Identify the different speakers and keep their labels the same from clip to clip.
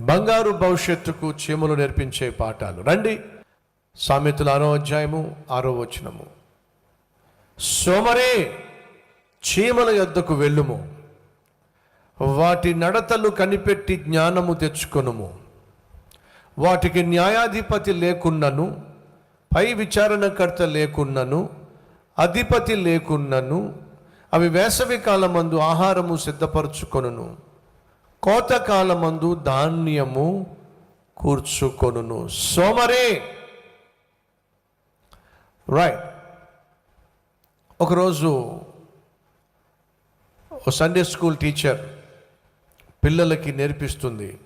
Speaker 1: బంగారు భవిష్యత్తుకు చీమలు నేర్పించే పాఠాలు. రండి. సామెతలు ఆరో అధ్యాయము ఆరో వచనము. సోమరే చీమల యొద్దకు వెళ్ళుము. వాటి నడతలు కనిపెట్టి జ్ఞానము తెచ్చుకొనుము. వాటికి న్యాయాధిపతి లేకున్నను పై విచారణకర్త లేకున్నను అధిపతి లేకున్నను అవి వేసవి కాలమందు ఆహారము సిద్ధపరచుకొనును. కోతకాలమందు ధాన్యము కూర్చుకొనును. సోమరే! రైట్ ఒకరోజు సండే స్కూల్ టీచర్ పిల్లలకి నేర్పిస్తుంది.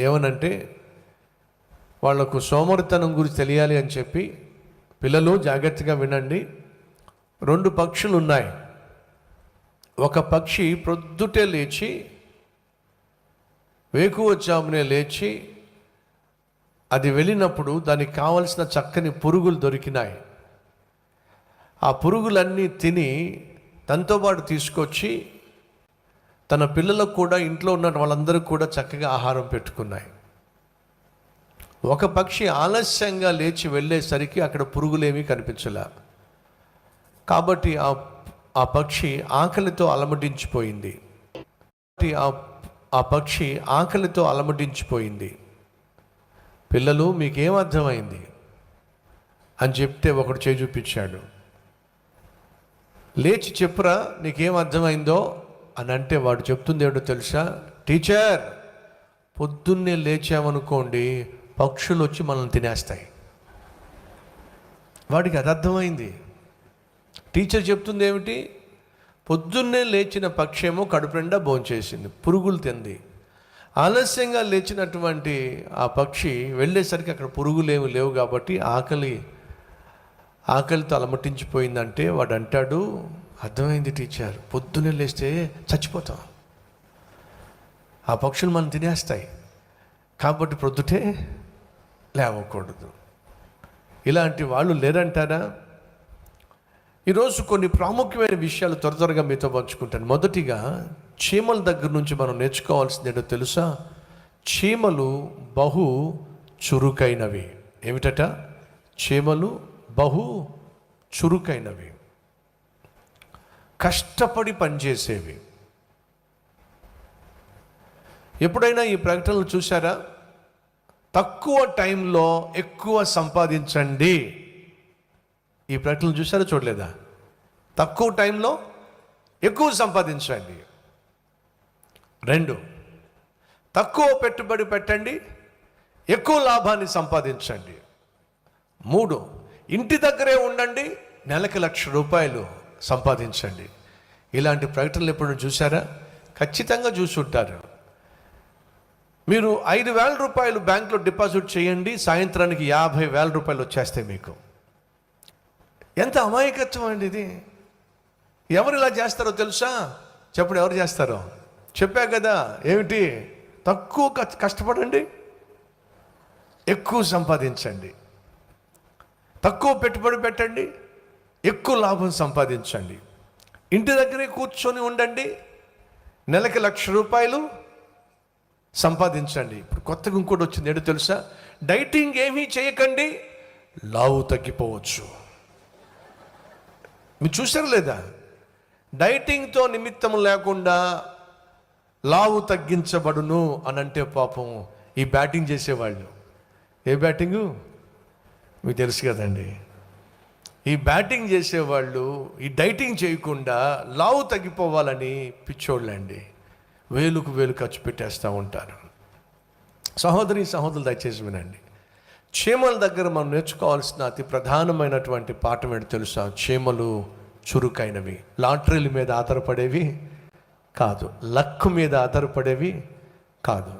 Speaker 1: ఏమనంటే వాళ్ళకు సోమరితనం గురించి తెలియాలి అని చెప్పి పిల్లలు జాగ్రత్తగా వినండి. రెండు పక్షులు ఉన్నాయి ఒక పక్షి ప్రొద్దుటే లేచి వేకువచ్చామునే లేచి అది వెళ్ళినప్పుడు దానికి కావలసిన చక్కని పురుగులు దొరికినాయి. ఆ పురుగులన్నీ తిని తనతో పాటు తీసుకొచ్చి తన పిల్లలకు కూడా ఇంట్లో ఉన్న వాళ్ళందరూ కూడా చక్కగా ఆహారం పెట్టుకున్నాయి. ఒక పక్షి ఆలస్యంగా లేచి వెళ్ళేసరికి అక్కడ పురుగులేమీ కనిపించలే. కాబట్టి ఆ ఆ పక్షి ఆకలితో అలమటించిపోయింది. కాబట్టి ఆ ఆ పక్షి ఆకలితో అలమటించిపోయింది. పిల్లలు మీకేం అర్థమైంది? అని చెప్తే ఒకడు చేయి చూపించాడు. లేచి చెప్పురా నీకేం అర్థమైందో? అని అంటే వాడు చెప్తుంది ఏమిటో తెలుసా? టీచర్ పొద్దున్నే లేచామనుకోండి పక్షులు వచ్చి మనల్ని తినేస్తాయి. వాడికి అది అర్థమైంది. టీచర్ చెప్తుంది ఏమిటి? పొద్దున్నే లేచిన పక్షేమో కడుపు నిండా భోంచేసింది పురుగులు తింది. ఆలస్యంగా లేచినటువంటి ఆ పక్షి వెళ్ళేసరికి అక్కడ పురుగులేమి లేవు కాబట్టి ఆకలి ఆకలితో అలమటించిపోయిందంటే వాడు అంటాడు అర్థమైంది టీచర్ పొద్దున్నే లేస్తే చచ్చిపోతాం. ఆ పక్షులు మనం తినేస్తాయి. కాబట్టి ప్రొద్దుటే లేవకూడదు. ఇలాంటి వాళ్ళు లేరంటారా? ఈరోజు కొన్ని ప్రాముఖ్యమైన విషయాలు త్వర త్వరగా మీతో పంచుకుంటాను. మొదటిగా చీమల దగ్గర నుంచి మనం నేర్చుకోవాల్సింది ఏంటో తెలుసా? చీమలు బహు చురుకైనవి. ఏమిటట? చీమలు బహు చురుకైనవి. కష్టపడి పనిచేసేవి. ఎప్పుడైనా ఈ ప్రకటనలు చూసారా తక్కువ టైంలో ఎక్కువ సంపాదించండి. ఈ ప్రకటన చూసారా చూడలేదా? తక్కువ టైంలో ఎక్కువ సంపాదించండి. రెండు తక్కువ పెట్టుబడి పెట్టండి ఎక్కువ లాభాన్ని సంపాదించండి. మూడు ఇంటి దగ్గరే ఉండండి నెలకి లక్ష రూపాయలు సంపాదించండి. ఇలాంటి ప్రకటనలు ఎప్పుడు చూసారా ఖచ్చితంగా చూసుంటారు. మీరు ఐదు వేల రూపాయలు బ్యాంకులో డిపాజిట్ చేయండి సాయంత్రానికి యాభై వేల రూపాయలు వచ్చేస్తాయి మీకు. ఎంత అమాయకత్వం అండి ఇది? ఎవరు ఇలా చేస్తారో తెలుసా? చెప్పండి ఎవరు చేస్తారో? చెప్పా కదా ఏమిటి? తక్కువ కష్టపడండి ఎక్కువ సంపాదించండి. తక్కువ పెట్టుబడి పెట్టండి ఎక్కువ లాభం సంపాదించండి. ఇంటి దగ్గరే కూర్చొని ఉండండి నెలకి లక్ష రూపాయలు సంపాదించండి. ఇప్పుడు కొత్తగా ఇంకోటి వచ్చింది ఏంటో తెలుసా? డైటింగ్ ఏమీ చేయకండి లావు తగ్గిపోవచ్చు. మీరు చూసారు లేదా? డైటింగ్తో నిమిత్తం లేకుండా లావు తగ్గించబడును అని అంటే పాపం ఈ బ్యాటింగ్ చేసేవాళ్ళు. ఏ బ్యాటింగు? మీకు తెలుసు కదండి. ఈ బ్యాటింగ్ చేసేవాళ్ళు ఈ డైటింగ్ చేయకుండా లావు తగ్గిపోవాలని పిచ్చోళ్ళండి. వేలుకు వేలు ఖర్చు పెట్టేస్తూ ఉంటారు. సహోదరి సహోదరులు దయచేసి వినండి. చీమల దగ్గర మనం నేర్చుకోవాల్సిన అతి ప్రధానమైనటువంటి పాఠం ఏంటి తెలుసా? చీమలు చురుకైనవి. లాటరీల మీద ఆధారపడేవి కాదు. లక్ మీద ఆధారపడేవి కాదు.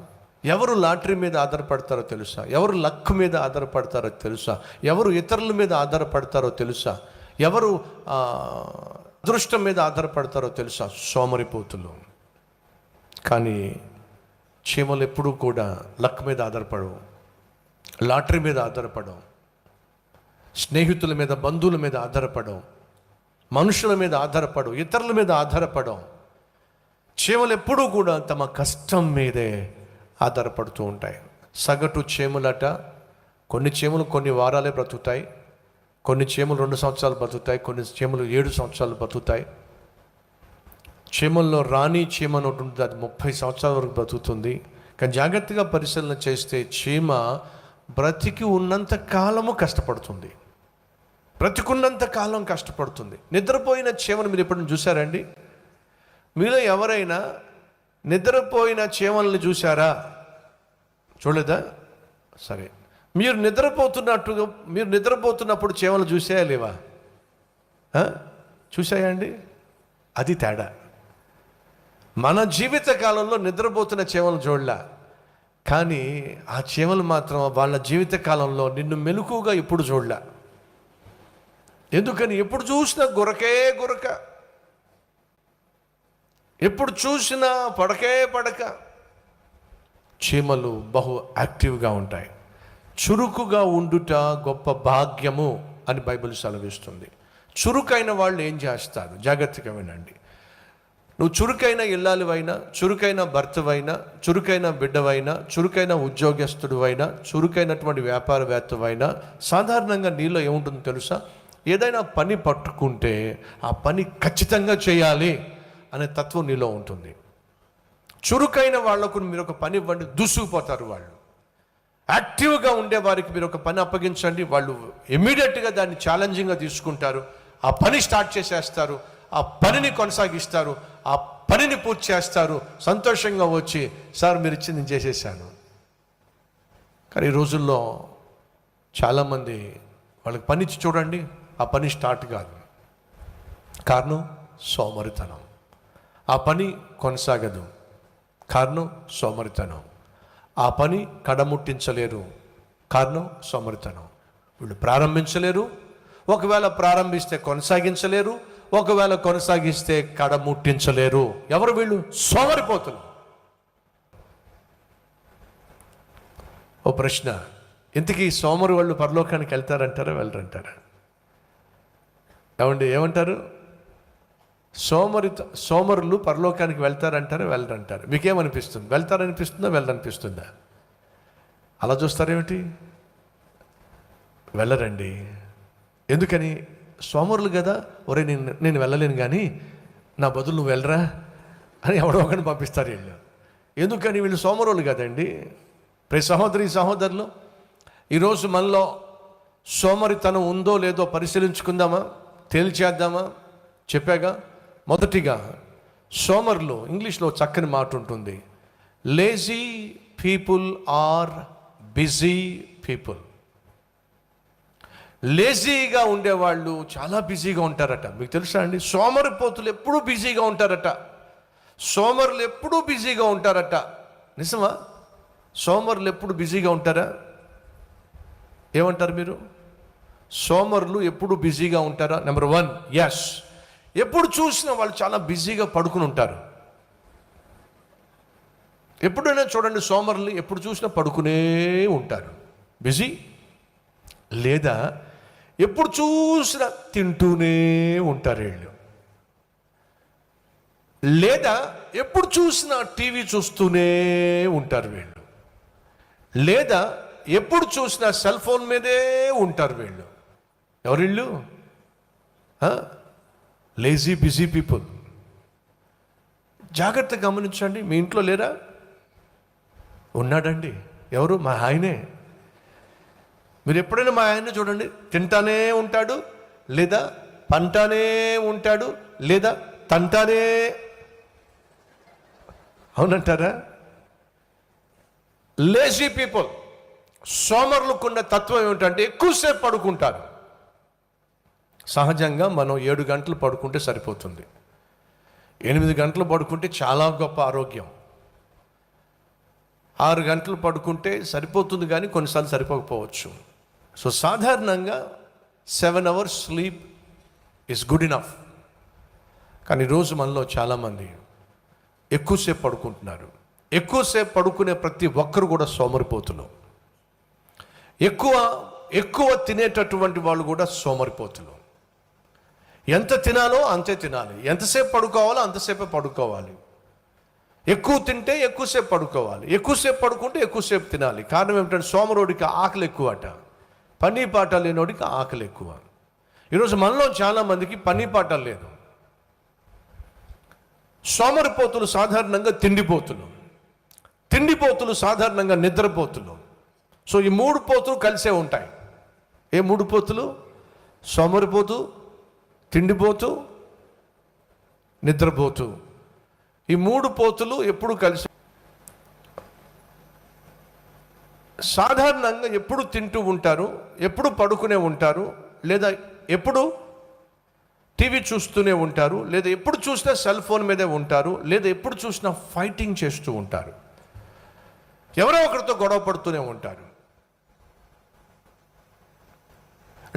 Speaker 1: ఎవరు లాటరీ మీద ఆధారపడతారో తెలుసా? ఎవరు లక్ మీద ఆధారపడతారో తెలుసా? ఎవరు ఇతరుల మీద ఆధారపడతారో తెలుసా? ఎవరు అదృష్టం మీద ఆధారపడతారో తెలుసా? సోమరిపోతులు. కానీ చీమలు ఎప్పుడూ కూడా లక్ మీద ఆధారపడవు. లాటరీ మీద ఆధారపడం స్నేహితుల మీద బంధువుల మీద ఆధారపడం మనుషుల మీద ఆధారపడం ఇతరుల మీద ఆధారపడం చీమలు ఎప్పుడూ కూడా తమ కష్టం మీదే ఆధారపడుతూ ఉంటాయి. సగటు చీమలట కొన్ని చీమలు కొన్ని వారాలే బ్రతుకుతాయి. కొన్ని చీమలు రెండు సంవత్సరాలు బతుకుతాయి కొన్ని చీమలు ఏడు సంవత్సరాలు బతుకుతాయి చీమల్లో రాణి చీమ అని ఉంటుంది అది ముప్పై సంవత్సరాల వరకు బతుకుతుంది కానీ జాగ్రత్తగా పరిశీలన చేస్తే చీమ బ్రతికి ఉన్నంత కాలము కష్టపడుతుంది. బ్రతికున్నంత కాలం కష్టపడుతుంది. నిద్రపోయిన చీమను మీరు ఎప్పుడైనా చూసారండి మీలో ఎవరైనా నిద్రపోయిన చీమల్ని చూసారా చూడలేదా? సరే. మీరు నిద్రపోతున్నట్టుగా మీరు నిద్రపోతున్నప్పుడు చీమలు చూసాయా లేవా? చూసాయా అండి? అది తేడా. మన జీవిత కాలంలో నిద్రపోతున్న చీమలు చూడలే. కానీ ఆ చీమలు మాత్రం వాళ్ళ జీవిత కాలంలో నిన్ను మెలకుగా ఎప్పుడు చూడలే. ఎందుకని? ఎప్పుడు చూసినా గురకే గురక. ఎప్పుడు చూసినా పడకే పడక. చీమలు బహు యాక్టివ్గా ఉంటాయి. చురుకుగా ఉండుట గొప్ప భాగ్యము అని బైబిల్ సెలవిస్తుంది. చురుకైన వాళ్ళు ఏం చేస్తారు? జాగ్రత్తగా వినండి. నువ్వు చురుకైన ఇల్లాలువైనా చురుకైన భర్తవైనా చురుకైన బిడ్డవైనా చురుకైన ఉద్యోగస్తుడువైనా చురుకైనటువంటి వ్యాపారవేత్తవైనా సాధారణంగా నీలో ఏముంటుందో తెలుసా? ఏదైనా పని పట్టుకుంటే ఆ పని ఖచ్చితంగా చేయాలి అనే తత్వం నీలో ఉంటుంది. చురుకైన వాళ్ళకు మీరు ఒక పని ఇవ్వండి దూసుకుపోతారు వాళ్ళు. యాక్టివ్గా ఉండే వారికి మీరు ఒక పని అప్పగించండి వాళ్ళు ఇమీడియట్గా దాన్ని ఛాలెంజింగ్గా తీసుకుంటారు. ఆ పని స్టార్ట్ చేసేస్తారు ఆ పనిని కొనసాగిస్తారు ఆ పనిని పూర్తి చేస్తారు. సంతోషంగా వచ్చి సార్ మీరు ఇచ్చింది నేను చేసేసాను. కానీ ఈ రోజుల్లో చాలామంది వాళ్ళకి పని ఇచ్చి చూడండి ఆ పని స్టార్ట్ కాదు. కారణం సోమరితనం. ఆ పని కొనసాగదు. కారణం సోమరితనం. ఆ పని కడముట్టించలేరు. కారణం సోమరితనం. వీళ్ళు ప్రారంభించలేరు. ఒకవేళ ప్రారంభిస్తే కొనసాగించలేరు. ఒకవేళ కొనసాగిస్తే కడ ముట్టించలేరు. ఎవరు వీళ్ళు? సోమరిపోతులు. ఓ ప్రశ్న. ఇంతకీ సోమరు వాళ్ళు పరలోకానికి వెళ్తారంటారా వెళ్ళరంటారా? ఏమండి ఏమంటారు? సోమరి సోమరులు పరలోకానికి వెళ్తారంటారా వెళ్ళరంటారు? మీకేమనిపిస్తుంది? వెళ్తారనిపిస్తుందా వెళ్ళనిపిస్తుందా అలా చూస్తారేమిటి? వెళ్ళరండి. ఎందుకని? సోమరులు కదా? ఒరే నేను నేను వెళ్ళలేను కానీ నా బదులు నువ్వు వెళ్ళరా? అని ఎవడో ఒకరిని పంపిస్తారు వీళ్ళు. ఎందుకని వీళ్ళు సోమరులు కదండి? ప్రతి సహోదరి సహోదరులు ఈరోజు మనలో సోమరితనం ఉందో లేదో పరిశీలించుకుందామా? తేల్చేద్దామా? చెప్పాగా? మొదటిగా సోమరులు ఇంగ్లీష్లో చక్కని మాట ఉంటుంది. Lazy people are busy people లేజీగా ఉండేవాళ్ళు చాలా బిజీగా ఉంటారట. మీకు తెలుసా అండి? సోమరిపోతులు ఎప్పుడూ బిజీగా ఉంటారట. సోమరులు ఎప్పుడూ బిజీగా ఉంటారట. నిజమా? సోమరులు ఎప్పుడు బిజీగా ఉంటారా? ఏమంటారు మీరు? సోమరులు ఎప్పుడు బిజీగా ఉంటారా? నెంబర్ వన్ ఎస్ ఎప్పుడు చూసినా వాళ్ళు చాలా బిజీగా పడుకుని ఉంటారు. ఎప్పుడైనా చూడండి సోమరులు ఎప్పుడు చూసినా పడుకునే ఉంటారు. బిజీ లేదా ఎప్పుడు చూసినా తింటూనే ఉంటారు వీళ్ళు. లేదా ఎప్పుడు చూసినా టీవీ చూస్తూనే ఉంటారు వీళ్ళు. లేదా ఎప్పుడు చూసినా సెల్ ఫోన్ మీదే ఉంటారు వీళ్ళు. ఎవరు వీళ్ళు? Lazy busy people. జాగ్రత్త గమనించండి మీ ఇంట్లో లేరా? ఉన్నాడండి. ఎవరు? మా ఆయనే. మీరు ఎప్పుడైనా మా ఆయన్ని చూడండి. తింటానే ఉంటాడు లేదా పంటానే ఉంటాడు లేదా తంటానే అవునంటారా? లేజీ పీపుల్ సోమరులకున్న తత్వం ఏమిటంటే ఎక్కువసేపు పడుకుంటారు. సహజంగా మనం ఏడు గంటలు పడుకుంటే సరిపోతుంది. ఎనిమిది గంటలు పడుకుంటే చాలా గొప్ప ఆరోగ్యం. ఆరు గంటలు పడుకుంటే సరిపోతుంది కానీ కొన్నిసార్లు సరిపోకపోవచ్చు. సో సాధారణంగా seven hours sleep is good enough కానీ ఈరోజు మనలో చాలామంది ఎక్కువసేపు పడుకుంటున్నారు. ఎక్కువసేపు పడుకునే ప్రతి ఒక్కరు కూడా సోమరిపోతులు. ఎక్కువ ఎక్కువ తినేటటువంటి వాళ్ళు కూడా సోమరిపోతులు. ఎంత తినాలో అంతే తినాలి. ఎంతసేపు పడుకోవాలో అంతసేపే పడుకోవాలి. ఎక్కువ తింటే ఎక్కువసేపు పడుకోవాలి. ఎక్కువసేపు పడుకుంటే ఎక్కువసేపు తినాలి. కారణం ఏమిటంటే సోమరోడికి ఆకలి ఎక్కువ అట పని పాట లేనోడికి ఆకలి ఎక్కువ. ఈరోజు మనలో చాలామందికి పని పాట లేదు. సోమరిపోతులు సాధారణంగా తిండిపోతులు. తిండిపోతులు సాధారణంగా నిద్రపోతులు. సో ఈ మూడు పోతులు కలిసే ఉంటాయి. ఏ మూడు పోతులు? సోమరిపోతు తిండిపోతు నిద్రపోతు. ఈ మూడు పోతులు ఎప్పుడు కలిసి సాధారణంగా ఎప్పుడు తింటూ ఉంటారు ఎప్పుడు పడుకునే ఉంటారు లేదా ఎప్పుడు టీవీ చూస్తూనే ఉంటారు లేదా ఎప్పుడు చూసినా సెల్ ఫోన్ మీదే ఉంటారు లేదా ఎప్పుడు చూసినా ఫైటింగ్ చేస్తూ ఉంటారు. ఎవరో ఒకరితో గొడవ పడుతూనే ఉంటారు.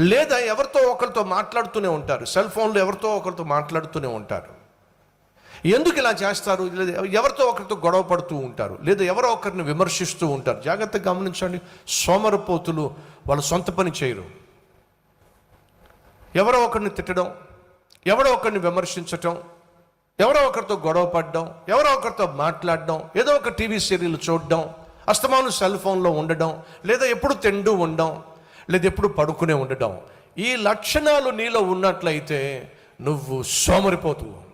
Speaker 1: లేదా ఎవరితో ఒకరితో మాట్లాడుతూనే ఉంటారు సెల్ ఫోన్లో ఎవరితో ఒకరితో మాట్లాడుతూనే ఉంటారు. ఎందుకు ఇలా చేస్తారు? లేదా ఎవరితో ఒకరితో గొడవ పడుతూ ఉంటారు? లేదా ఎవరో ఒకరిని విమర్శిస్తూ ఉంటారు? జాగ్రత్తగా గమనించండి. సోమరపోతులు వాళ్ళ సొంత పని చేయరు. ఎవరో ఒకరిని తిట్టడం ఎవరో ఒకరిని విమర్శించటం ఎవరో ఒకరితో గొడవ పడడం ఎవరో ఒకరితో మాట్లాడడం ఏదో ఒక టీవీ సీరియల్ చూడడం అస్తమాను సెల్ ఫోన్లో ఉండడం లేదా ఎప్పుడు తింటూ ఉండడం లేదా ఎప్పుడు పడుకునే ఉండడం. ఈ లక్షణాలు నీలో ఉన్నట్లయితే నువ్వు సోమరిపోతువు.